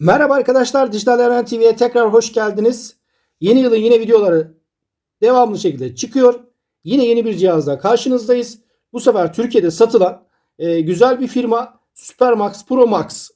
Merhaba arkadaşlar, Dijital Eren TV'ye tekrar hoş geldiniz. Yeni yılın yine videoları devamlı şekilde çıkıyor. Yine yeni bir cihazla karşınızdayız. Bu sefer Türkiye'de satılan e, güzel bir firma Supermax Pro Max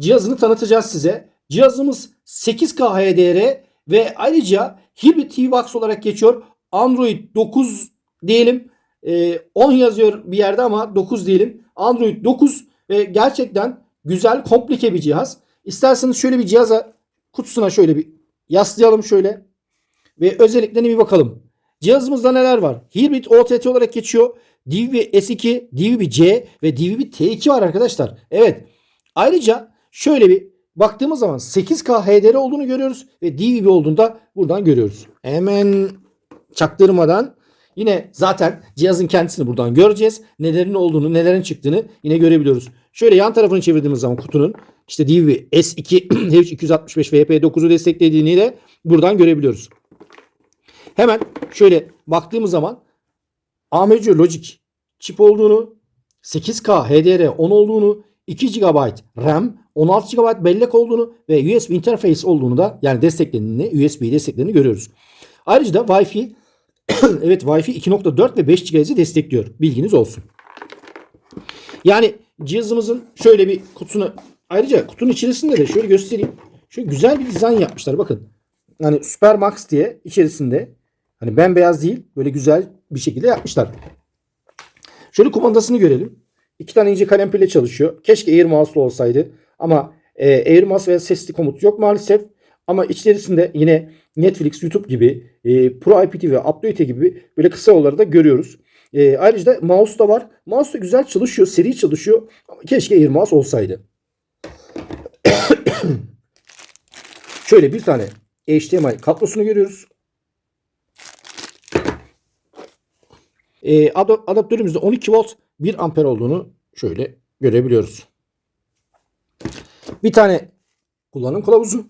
cihazını tanıtacağız size. Cihazımız 8K HDR ve ayrıca Hybrid TV Box olarak geçiyor. Android 9 diyelim. E, 10 yazıyor bir yerde ama 9 diyelim. Android 9 ve gerçekten güzel, komplike bir cihaz. İsterseniz şöyle bir cihaza kutusuna şöyle bir yaslayalım şöyle. Ve özelliklerine bir bakalım. Cihazımızda neler var? Hybrid OTT olarak geçiyor. DVB S2, DVB C ve DVB T2 var arkadaşlar. Evet. Ayrıca şöyle bir baktığımız zaman 8K HDR olduğunu görüyoruz ve DVB olduğunu da buradan görüyoruz. Hemen çaktırmadan yine zaten cihazın kendisini buradan göreceğiz. Nelerin olduğunu, nelerin çıktığını yine görebiliyoruz. Şöyle yan tarafını çevirdiğimiz zaman kutunun işte DVB S2 H265 ve HP9'u desteklediğini de buradan görebiliyoruz. Hemen şöyle baktığımız zaman AMD Logic çip olduğunu, 8K HDR 10 olduğunu, 2 GB RAM, 16 GB bellek olduğunu ve USB interface olduğunu da yani desteklediğini, USB desteklediğini görüyoruz. Ayrıca da Wi-Fi evet Wi-Fi 2.4 ve 5 GHz'i destekliyor. Bilginiz olsun. Yani cihazımızın şöyle bir kutusunu ayrıca kutunun içerisinde de şöyle göstereyim. Şöyle güzel bir dizayn yapmışlar. Bakın. Hani Supermax diye içerisinde hani bembeyaz değil böyle güzel bir şekilde yapmışlar. Şöyle kumandasını görelim. İki tane ince kalem pille çalışıyor. Keşke Air Mouse'lu olsaydı. Ama e, Air Mouse ve sesli komut yok maalesef. Ama içerisinde yine Netflix, YouTube gibi, e, Pro IPTV Update gibi böyle kısa yolları da görüyoruz. E, ayrıca mouse da var. Mouse da güzel çalışıyor, seri çalışıyor. Ama keşke Air Mouse olsaydı. Şöyle bir tane HDMI kablosunu görüyoruz. E, adap- adaptörümüzde 12 volt 1 amper olduğunu şöyle görebiliyoruz. Bir tane kullanım kılavuzu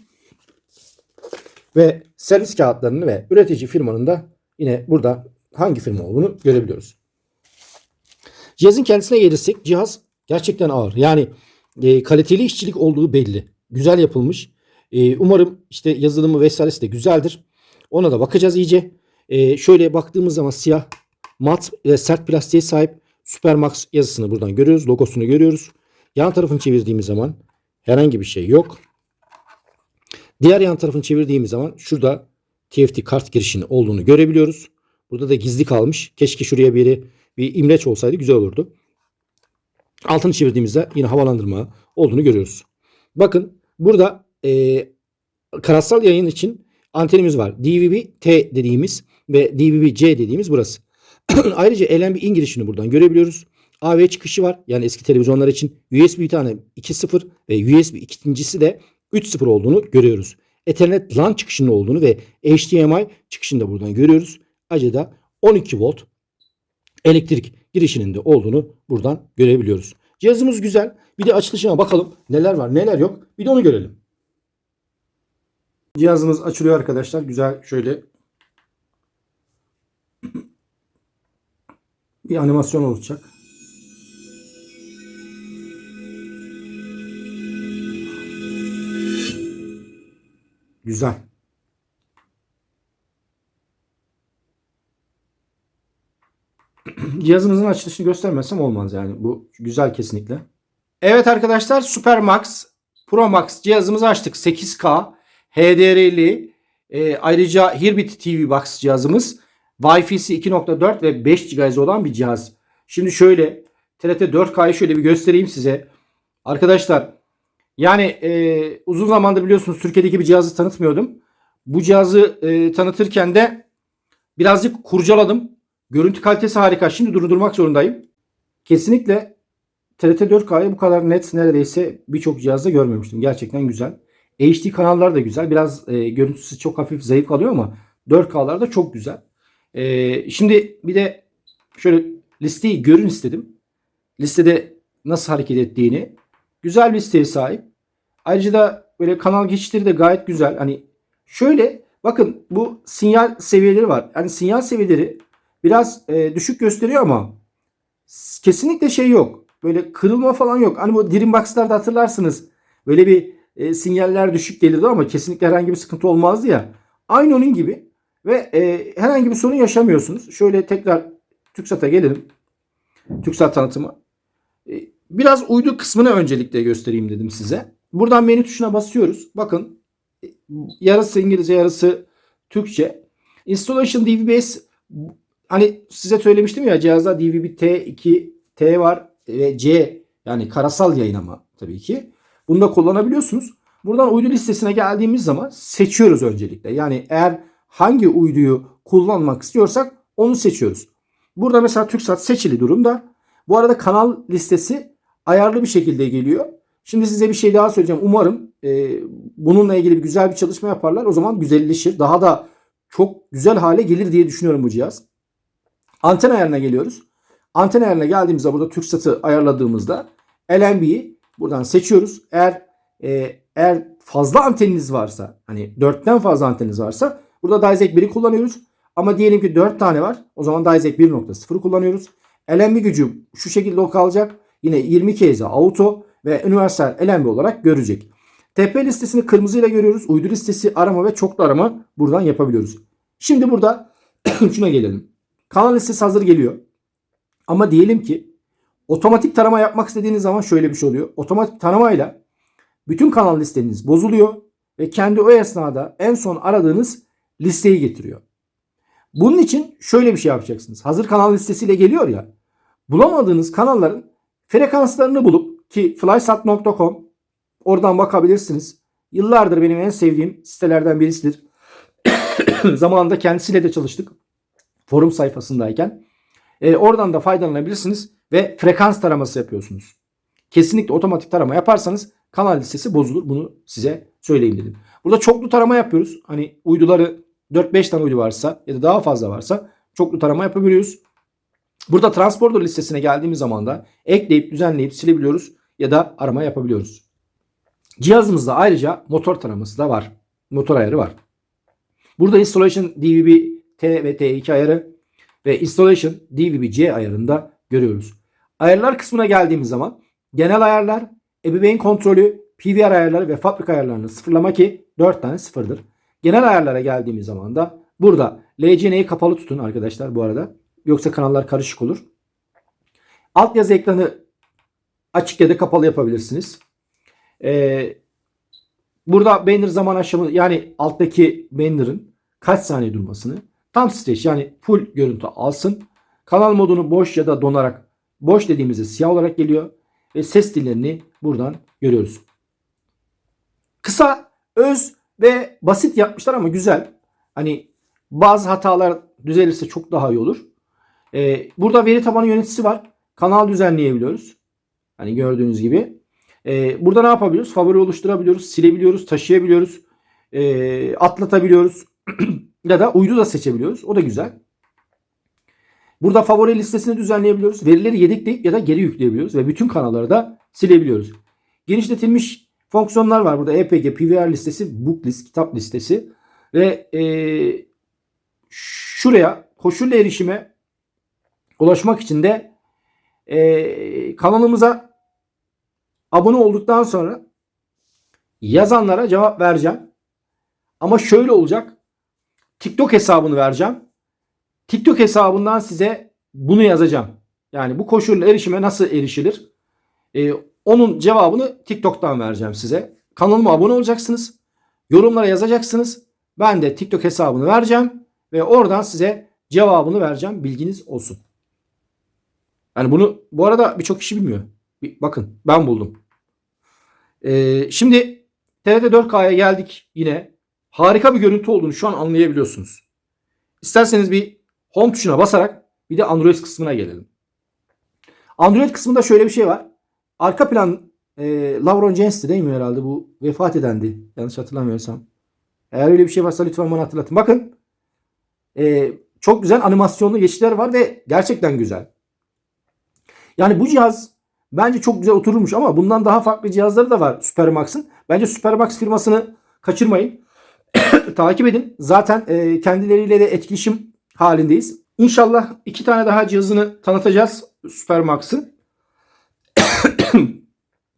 ve servis kağıtlarını ve üretici firmanın da yine burada hangi firma olduğunu görebiliyoruz. Cihazın kendisine gelirsek cihaz gerçekten ağır. Yani e, kaliteli işçilik olduğu belli. Güzel yapılmış. E, umarım işte yazılımı vesairesi de güzeldir. Ona da bakacağız iyice. E, şöyle baktığımız zaman siyah mat ve sert plastiğe sahip Supermax yazısını buradan görüyoruz. Logosunu görüyoruz. Yan tarafını çevirdiğimiz zaman herhangi bir şey yok. Diğer yan tarafını çevirdiğimiz zaman şurada TFT kart girişinin olduğunu görebiliyoruz. Burada da gizli kalmış. Keşke şuraya bir yere bir imleç olsaydı güzel olurdu. Altını çevirdiğimizde yine havalandırma olduğunu görüyoruz. Bakın burada e, karatsal yayın için antenimiz var. DVB-T dediğimiz ve DVB-C dediğimiz burası. Ayrıca LNB-in girişini buradan görebiliyoruz. AV çıkışı var. Yani eski televizyonlar için USB bir tane 2.0 ve USB ikincisi de 3.0 olduğunu görüyoruz. Ethernet LAN çıkışının olduğunu ve HDMI çıkışını da buradan görüyoruz. Ayrıca da 12 volt elektrik girişinin de olduğunu buradan görebiliyoruz. Cihazımız güzel. Bir de açılışına bakalım neler var neler yok. Bir de onu görelim. Cihazımız açılıyor arkadaşlar. Güzel şöyle bir animasyon olacak. Güzel. Cihazımızın açılışını göstermezsem olmaz yani. Bu güzel kesinlikle. Evet arkadaşlar Supermax Pro Max cihazımızı açtık. 8K HDR'li e, ayrıca Hybrid TV Box cihazımız. Wi-Fi'si 2.4 ve 5 GHz olan bir cihaz. Şimdi şöyle TRT 4K'yı şöyle bir göstereyim size. Arkadaşlar yani e, uzun zamandır biliyorsunuz Türkiye'deki bir cihazı tanıtmıyordum. Bu cihazı e, tanıtırken de birazcık kurcaladım. Görüntü kalitesi harika. Şimdi durdurmak zorundayım. Kesinlikle TRT 4K'yı bu kadar net neredeyse birçok cihazda görmemiştim. Gerçekten güzel. HD kanallar da güzel. Biraz e, görüntüsü çok hafif zayıf kalıyor ama 4K'lar da çok güzel. E, şimdi bir de şöyle listeyi görün istedim. Listede nasıl hareket ettiğini. Güzel bir listeye sahip. Ayrıca da böyle kanal geçişleri de gayet güzel. Hani şöyle bakın bu sinyal seviyeleri var. Yani sinyal seviyeleri biraz e, düşük gösteriyor ama kesinlikle şey yok. Böyle kırılma falan yok. Hani bu Dreambox'larda hatırlarsınız. Böyle bir e, sinyaller düşük gelirdi ama kesinlikle herhangi bir sıkıntı olmazdı ya. Aynı onun gibi ve e, herhangi bir sorun yaşamıyorsunuz. Şöyle tekrar TürkSat'a gelelim. TürkSat tanıtımı. E, biraz uydu kısmını öncelikle göstereyim dedim size. Buradan menü tuşuna basıyoruz. Bakın yarısı İngilizce yarısı Türkçe. Installation DVBS hani size söylemiştim ya cihazda DVB T2 T var ve C yani karasal yayınlama tabii ki. Bunu da kullanabiliyorsunuz. Buradan uydu listesine geldiğimiz zaman seçiyoruz öncelikle. Yani eğer hangi uyduyu kullanmak istiyorsak onu seçiyoruz. Burada mesela TürkSat seçili durumda. Bu arada kanal listesi ayarlı bir şekilde geliyor. Şimdi size bir şey daha söyleyeceğim. Umarım e, bununla ilgili bir güzel bir çalışma yaparlar. O zaman güzelleşir. Daha da çok güzel hale gelir diye düşünüyorum bu cihaz. Anten ayarına geliyoruz. Anten ayarına geldiğimizde burada TürkSat'ı ayarladığımızda LNB'yi buradan seçiyoruz. Eğer e, eğer fazla anteniniz varsa hani 4'ten fazla anteniniz varsa burada Dizec 1'i kullanıyoruz. Ama diyelim ki 4 tane var. O zaman Dizec 1.0 kullanıyoruz. LNB gücü şu şekilde kalacak. Yine 20 kez auto ve universal LNB olarak görecek. TP listesini kırmızıyla görüyoruz. Uydu listesi arama ve çoklu arama buradan yapabiliyoruz. Şimdi burada şuna gelelim. Kanal listesi hazır geliyor. Ama diyelim ki otomatik tarama yapmak istediğiniz zaman şöyle bir şey oluyor. Otomatik taramayla bütün kanal listeniz bozuluyor ve kendi o esnada en son aradığınız listeyi getiriyor. Bunun için şöyle bir şey yapacaksınız. Hazır kanal listesiyle geliyor ya. Bulamadığınız kanalların frekanslarını bulup ki flysat.com oradan bakabilirsiniz. Yıllardır benim en sevdiğim sitelerden birisidir. Zamanında kendisiyle de çalıştık. Forum sayfasındayken. E, oradan da faydalanabilirsiniz ve frekans taraması yapıyorsunuz. Kesinlikle otomatik tarama yaparsanız kanal listesi bozulur. Bunu size söyleyeyim dedim. Burada çoklu tarama yapıyoruz. Hani uyduları 4-5 tane uydu varsa ya da daha fazla varsa çoklu tarama yapabiliyoruz. Burada transporter listesine geldiğimiz zaman da ekleyip düzenleyip silebiliyoruz ya da arama yapabiliyoruz. Cihazımızda ayrıca motor taraması da var. Motor ayarı var. Burada installation DVB T ve T2 ayarı ve installation DVB C ayarında görüyoruz. Ayarlar kısmına geldiğimiz zaman genel ayarlar, ebeveyn kontrolü, PVR ayarları ve fabrika ayarlarını sıfırlama ki 4 tane sıfırdır. Genel ayarlara geldiğimiz zaman da burada LCN'yi kapalı tutun arkadaşlar bu arada. Yoksa kanallar karışık olur. Alt yazı ekranı açık ya da kapalı yapabilirsiniz. Ee, burada banner zaman aşımı yani alttaki banner'ın kaç saniye durmasını tam streç yani full görüntü alsın. Kanal modunu boş ya da donarak boş dediğimizde siyah olarak geliyor ve ses dillerini buradan görüyoruz. Kısa, öz ve basit yapmışlar ama güzel. Hani bazı hatalar düzelirse çok daha iyi olur. Ee, burada veri tabanı yöneticisi var. Kanal düzenleyebiliyoruz. Hani gördüğünüz gibi. Ee, burada ne yapabiliyoruz? Favori oluşturabiliyoruz, silebiliyoruz, taşıyabiliyoruz, e, atlatabiliyoruz. ya da uydu da seçebiliyoruz. O da güzel. Burada favori listesini düzenleyebiliyoruz. Verileri yedekleyip ya da geri yükleyebiliyoruz. Ve bütün kanalları da silebiliyoruz. Genişletilmiş fonksiyonlar var. Burada EPG, PVR listesi, book list, kitap listesi. Ve e, şuraya koşulla erişime ulaşmak için de e, kanalımıza abone olduktan sonra yazanlara cevap vereceğim. Ama şöyle olacak. TikTok hesabını vereceğim. TikTok hesabından size bunu yazacağım. Yani bu koşulla erişime nasıl erişilir? Ee, onun cevabını TikTok'tan vereceğim size. Kanalıma abone olacaksınız. Yorumlara yazacaksınız. Ben de TikTok hesabını vereceğim. Ve oradan size cevabını vereceğim. Bilginiz olsun. Yani bunu bu arada birçok kişi bilmiyor. Bakın ben buldum. Ee, şimdi TRT 4K'ya geldik yine. Harika bir görüntü olduğunu şu an anlayabiliyorsunuz. İsterseniz bir Home tuşuna basarak bir de Android kısmına gelelim. Android kısmında şöyle bir şey var. Arka plan e, Lavron James'ti değil mi herhalde bu vefat edendi. Yanlış hatırlamıyorsam. Eğer öyle bir şey varsa lütfen bana hatırlatın. Bakın e, çok güzel animasyonlu geçişler var ve gerçekten güzel. Yani bu cihaz bence çok güzel oturmuş ama bundan daha farklı cihazları da var Supermax'ın. Bence Supermax firmasını kaçırmayın. Takip edin. Zaten e, kendileriyle de etkileşim halindeyiz. İnşallah iki tane daha cihazını tanıtacağız Supermax'ı.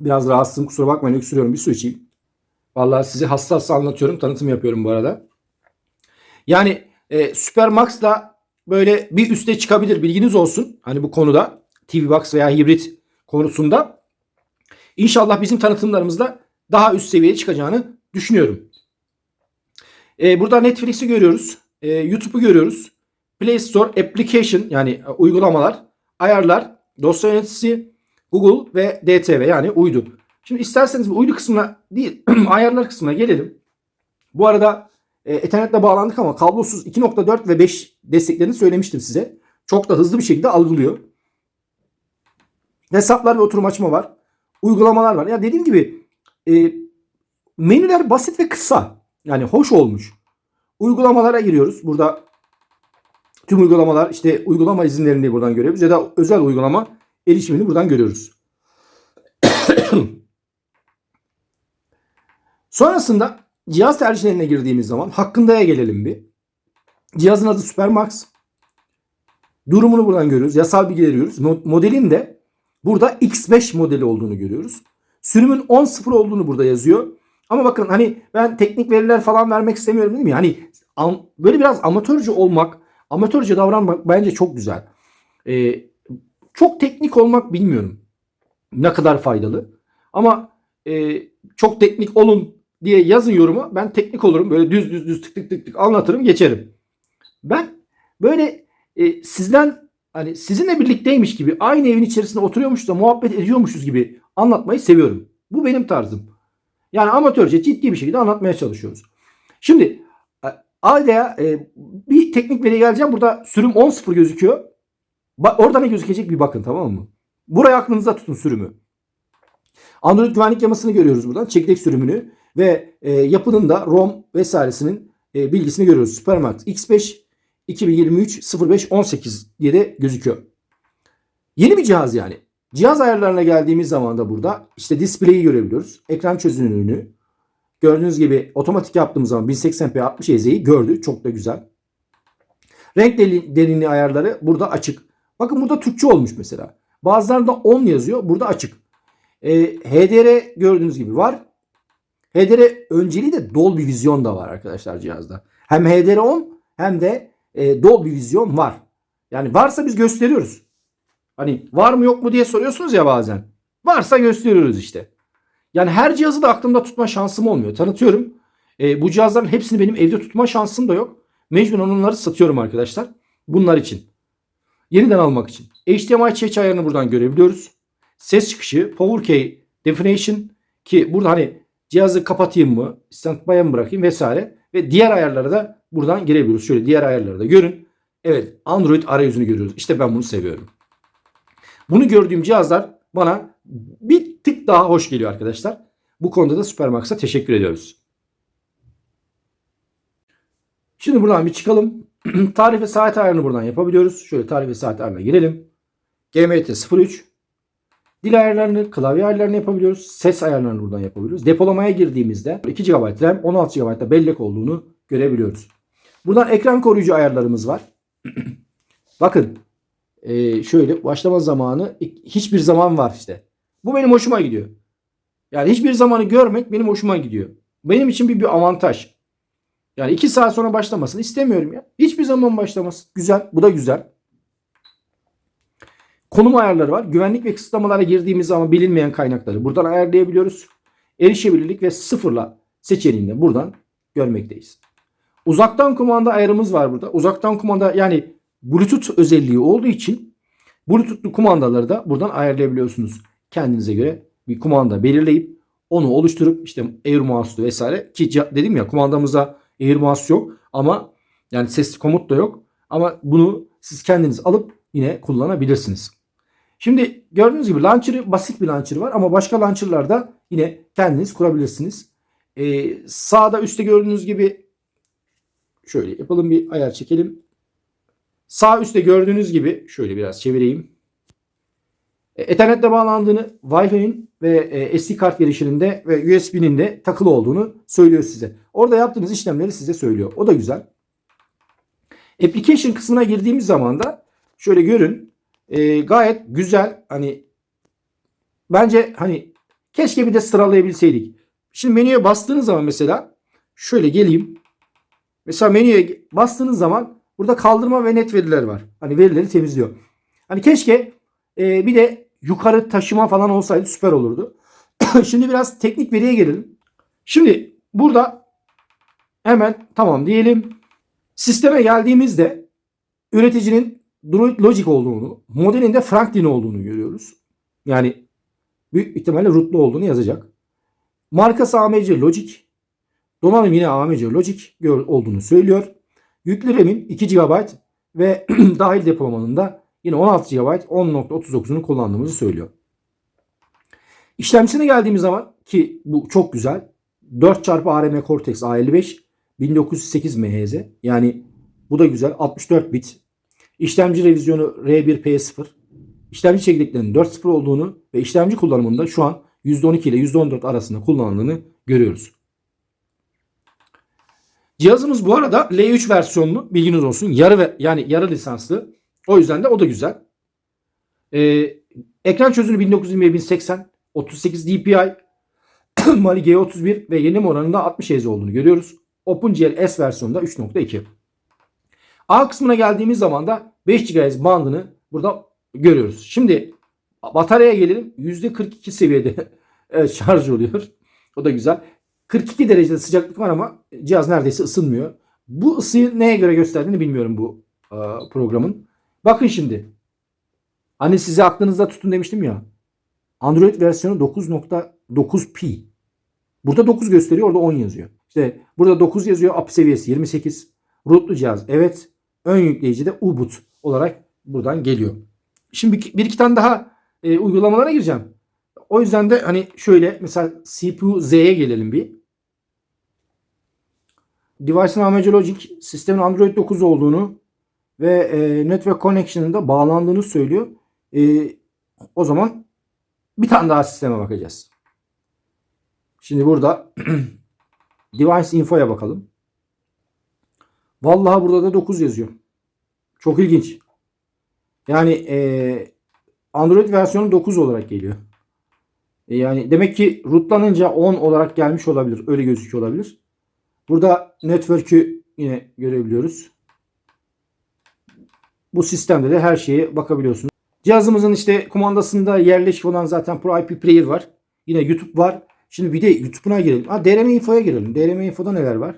Biraz rahatsızım kusura bakmayın öksürüyorum bir su içeyim. Vallahi size hasta hasta anlatıyorum. Tanıtım yapıyorum bu arada. Yani e, Supermax da böyle bir üste çıkabilir. Bilginiz olsun. Hani bu konuda TV Box veya hibrit konusunda. İnşallah bizim tanıtımlarımızda daha üst seviyeye çıkacağını düşünüyorum. E, burada Netflix'i görüyoruz. E, YouTube'u görüyoruz. Play Store Application yani e, uygulamalar, ayarlar, dosya yöneticisi, Google ve DTV yani uydu. Şimdi isterseniz bu uydu kısmına değil ayarlar kısmına gelelim. Bu arada e, Ethernet'le bağlandık ama kablosuz 2.4 ve 5 desteklerini söylemiştim size. Çok da hızlı bir şekilde algılıyor. Hesaplar ve oturum açma var. Uygulamalar var. Ya dediğim gibi e, menüler basit ve kısa. Yani hoş olmuş. Uygulamalara giriyoruz. Burada tüm uygulamalar işte uygulama izinlerini buradan görüyoruz ya da özel uygulama erişimini buradan görüyoruz. Sonrasında cihaz tercihlerine girdiğimiz zaman hakkındaya gelelim bir. Cihazın adı Supermax. Durumunu buradan görüyoruz. Yasal bilgileri görüyoruz. Mo- Modelin de burada X5 modeli olduğunu görüyoruz. Sürümün 10.0 olduğunu burada yazıyor. Ama bakın hani ben teknik veriler falan vermek istemiyorum değil mi? Hani böyle biraz amatörce olmak, amatörce davranmak bence çok güzel. Ee, çok teknik olmak bilmiyorum ne kadar faydalı. Ama e, çok teknik olun diye yazın yorumu. Ben teknik olurum. Böyle düz düz düz tık tık tık tık anlatırım geçerim. Ben böyle e, sizden hani sizinle birlikteymiş gibi aynı evin içerisinde oturuyormuş da muhabbet ediyormuşuz gibi anlatmayı seviyorum. Bu benim tarzım. Yani amatörce ciddi bir şekilde anlatmaya çalışıyoruz. Şimdi ADA e, bir teknik veri geleceğim. Burada sürüm 10.0 gözüküyor. Orada ne gözükecek bir bakın tamam mı? Burayı aklınızda tutun sürümü. Android güvenlik yamasını görüyoruz buradan. Çekirdek sürümünü ve e, yapının da ROM vesairesinin e, bilgisini görüyoruz. Supermax X5 2023 05 18 diye de gözüküyor. Yeni bir cihaz yani. Cihaz ayarlarına geldiğimiz zaman da burada işte display'i görebiliyoruz. Ekran çözünürlüğünü. Gördüğünüz gibi otomatik yaptığımız zaman 1080p 60 Hz'yi gördü. Çok da güzel. Renk derinliği ayarları burada açık. Bakın burada Türkçe olmuş mesela. Bazılarında 10 yazıyor. Burada açık. E, HDR gördüğünüz gibi var. HDR önceliği de Dolby Vision da var arkadaşlar cihazda. Hem HDR 10 hem de e, Dolby Vision var. Yani varsa biz gösteriyoruz. Hani var mı yok mu diye soruyorsunuz ya bazen. Varsa gösteriyoruz işte. Yani her cihazı da aklımda tutma şansım olmuyor. Tanıtıyorum. E, bu cihazların hepsini benim evde tutma şansım da yok. Mecbur onları satıyorum arkadaşlar. Bunlar için. Yeniden almak için. HDMI çeç ayarını buradan görebiliyoruz. Ses çıkışı, power key definition ki burada hani cihazı kapatayım mı, standby'a mı bırakayım vesaire ve diğer ayarlara da buradan girebiliyoruz. Şöyle diğer ayarları da görün. Evet Android arayüzünü görüyoruz. İşte ben bunu seviyorum. Bunu gördüğüm cihazlar bana bir tık daha hoş geliyor arkadaşlar. Bu konuda da Supermax'a teşekkür ediyoruz. Şimdi buradan bir çıkalım. tarih ve saat ayarını buradan yapabiliyoruz. Şöyle tarih ve saat ayarına girelim. GMT 03 Dil ayarlarını, klavye ayarlarını yapabiliyoruz. Ses ayarlarını buradan yapabiliyoruz. Depolamaya girdiğimizde 2 GB RAM, 16 GB bellek olduğunu görebiliyoruz. Buradan ekran koruyucu ayarlarımız var. Bakın e, şöyle başlama zamanı hiçbir zaman var işte. Bu benim hoşuma gidiyor. Yani hiçbir zamanı görmek benim hoşuma gidiyor. Benim için bir, bir avantaj. Yani 2 saat sonra başlamasını istemiyorum ya. Hiçbir zaman başlamasın. Güzel. Bu da güzel. Konum ayarları var. Güvenlik ve kısıtlamalara girdiğimiz zaman bilinmeyen kaynakları buradan ayarlayabiliyoruz. Erişebilirlik ve sıfırla seçeneğini buradan görmekteyiz. Uzaktan kumanda ayarımız var burada. Uzaktan kumanda yani Bluetooth özelliği olduğu için Bluetooth'lu kumandaları da buradan ayarlayabiliyorsunuz. Kendinize göre bir kumanda belirleyip onu oluşturup işte Air Mouse'lu vesaire ki dedim ya kumandamızda Air Mouse yok ama yani sesli komut da yok ama bunu siz kendiniz alıp yine kullanabilirsiniz. Şimdi gördüğünüz gibi launcher'ı basit bir launcher var ama başka launcher'larda yine kendiniz kurabilirsiniz. Ee, sağda üstte gördüğünüz gibi şöyle yapalım bir ayar çekelim. Sağ üstte gördüğünüz gibi şöyle biraz çevireyim. E, Ethernet'le bağlandığını, Wi-Fi'nin ve e, SD kart girişinin ve USB'nin de takılı olduğunu söylüyor size. Orada yaptığınız işlemleri size söylüyor. O da güzel. Application kısmına girdiğimiz zaman da şöyle görün e, gayet güzel hani bence hani keşke bir de sıralayabilseydik. Şimdi menüye bastığınız zaman mesela şöyle geleyim. Mesela menüye bastığınız zaman burada kaldırma ve net veriler var. Hani verileri temizliyor. Hani keşke e, bir de yukarı taşıma falan olsaydı süper olurdu. Şimdi biraz teknik veriye gelelim. Şimdi burada hemen tamam diyelim. Sisteme geldiğimizde üreticinin Droid Logic olduğunu, modelinde Franklin olduğunu görüyoruz. Yani büyük ihtimalle rootlu olduğunu yazacak. Markası AMC Logic. Donanım yine AMC Logic olduğunu söylüyor. Yüklü RAM'in 2 GB ve dahil depolamanın da yine 16 GB 10.39'unu kullandığımızı söylüyor. İşlemcisine geldiğimiz zaman ki bu çok güzel. 4 çarpı ARM Cortex A55 1908 MHz. Yani bu da güzel. 64 bit. İşlemci revizyonu R1P0. İşlemci çekirdeklerinin 4.0 olduğunu ve işlemci kullanımında şu an %12 ile %14 arasında kullanıldığını görüyoruz. Cihazımız bu arada L3 versiyonlu bilginiz olsun. Yarı ve yani yarı lisanslı. O yüzden de o da güzel. Ee, ekran çözünürlüğü 1920 1080 38 dpi Mali G31 ve yenilim oranında 60 Hz olduğunu görüyoruz. OpenGL S versiyonunda 3.2. A kısmına geldiğimiz zaman da 5 GHz bandını burada görüyoruz. Şimdi bataryaya gelelim. %42 seviyede şarj oluyor. O da güzel. 42 derecede sıcaklık var ama cihaz neredeyse ısınmıyor. Bu ısıyı neye göre gösterdiğini bilmiyorum bu e, programın. Bakın şimdi. Hani size aklınızda tutun demiştim ya. Android versiyonu 9.9p. Burada 9 gösteriyor orada 10 yazıyor. İşte burada 9 yazıyor API seviyesi 28. Rootlu cihaz evet. Ön yükleyici de Ubuntu olarak buradan geliyor. Şimdi bir, bir iki tane daha e, uygulamalara gireceğim. O yüzden de hani şöyle mesela CPU Z'ye gelelim bir. Device'ın AMC Logic sistemin Android 9 olduğunu ve e, Network Connection'ın da bağlandığını söylüyor. E, o zaman bir tane daha sisteme bakacağız. Şimdi burada Device Info'ya bakalım. Vallahi burada da 9 yazıyor. Çok ilginç. Yani e, Android versiyonu 9 olarak geliyor. E, yani demek ki rootlanınca 10 olarak gelmiş olabilir. Öyle gözüküyor olabilir. Burada network'ü yine görebiliyoruz. Bu sistemde de her şeye bakabiliyorsunuz. Cihazımızın işte kumandasında yerleşik olan zaten Pro IP Player var. Yine YouTube var. Şimdi bir de YouTube'una girelim. Ha, DRM Info'ya girelim. DRM Info'da neler var?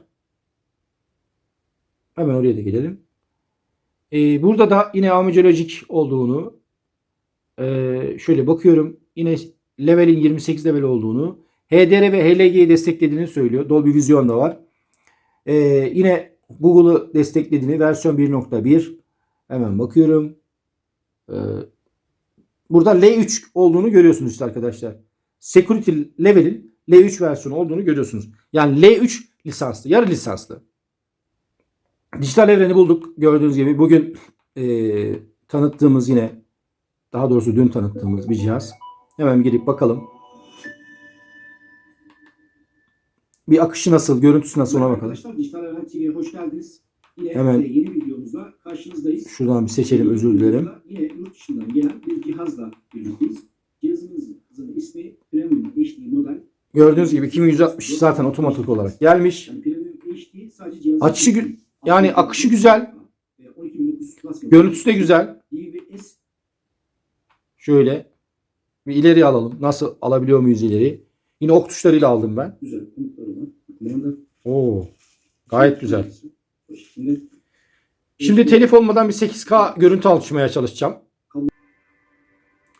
Hemen oraya da gidelim. Ee, burada da yine AMC Logic olduğunu ee, şöyle bakıyorum. Yine levelin 28 level olduğunu HDR ve HLG'yi desteklediğini söylüyor. Dolby Vision da var. Ee, yine Google'ı desteklediğini versiyon 1.1 hemen bakıyorum. Ee, burada L3 olduğunu görüyorsunuz işte arkadaşlar. Security Level'in L3 versiyonu olduğunu görüyorsunuz. Yani L3 lisanslı, yarı lisanslı. Dijital evreni bulduk. Gördüğünüz gibi bugün e, tanıttığımız yine daha doğrusu dün tanıttığımız bir cihaz. Hemen girip bakalım. Bir akışı nasıl, görüntüsü nasıl ona bakalım. Arkadaşlar Dijital Evren TV'ye hoş geldiniz. Yine Hemen- yeni videomuzda karşınızdayız. Şuradan bir seçelim özür dilerim. Yine yurt dışından gelen bir cihazla birlikteyiz. Cihazımızın ismi Premium HD model. Gördüğünüz gibi 2160 zaten otomatik olarak gelmiş. Yani Premium HD sadece cihazın Açışı yani akışı güzel. Ve 12900 Plus Görüntüsü de güzel. Şöyle bir ileri alalım. Nasıl alabiliyor muyuz ileri? Yine ok tuşlarıyla aldım ben. güzel Oo. Gayet güzel. Şimdi telif olmadan bir 8K görüntü alışmaya çalışacağım.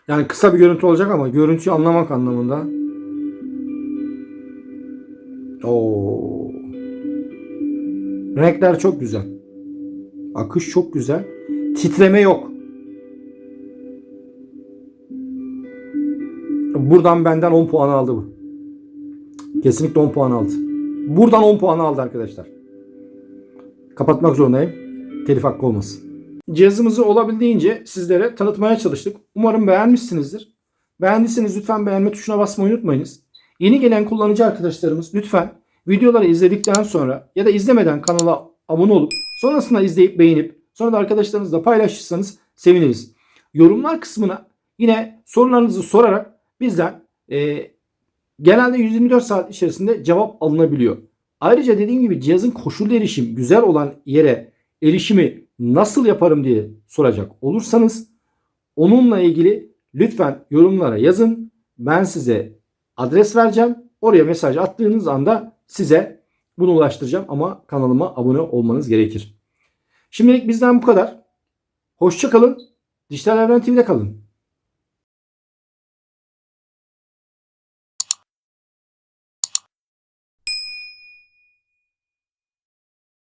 Yani kısa bir görüntü olacak ama görüntüyü anlamak anlamında. Oo. Renkler çok güzel. Akış çok güzel. Titreme yok. Buradan benden 10 puan aldı bu. Kesinlikle 10 puan aldı. Buradan 10 puan aldı arkadaşlar. Kapatmak zorundayım. Telif hakkı olmasın. Cihazımızı olabildiğince sizlere tanıtmaya çalıştık. Umarım beğenmişsinizdir. Beğendiyseniz lütfen beğenme tuşuna basmayı unutmayınız. Yeni gelen kullanıcı arkadaşlarımız lütfen videoları izledikten sonra ya da izlemeden kanala abone olup sonrasında izleyip beğenip sonra da arkadaşlarınızla paylaşırsanız seviniriz. Yorumlar kısmına yine sorularınızı sorarak bizden e, genelde 124 saat içerisinde cevap alınabiliyor. Ayrıca dediğim gibi cihazın koşullu erişim güzel olan yere erişimi nasıl yaparım diye soracak olursanız onunla ilgili lütfen yorumlara yazın. Ben size adres vereceğim. Oraya mesaj attığınız anda size bunu ulaştıracağım ama kanalıma abone olmanız gerekir. Şimdilik bizden bu kadar. Hoşça kalın. Dijital Evren TV'de kalın.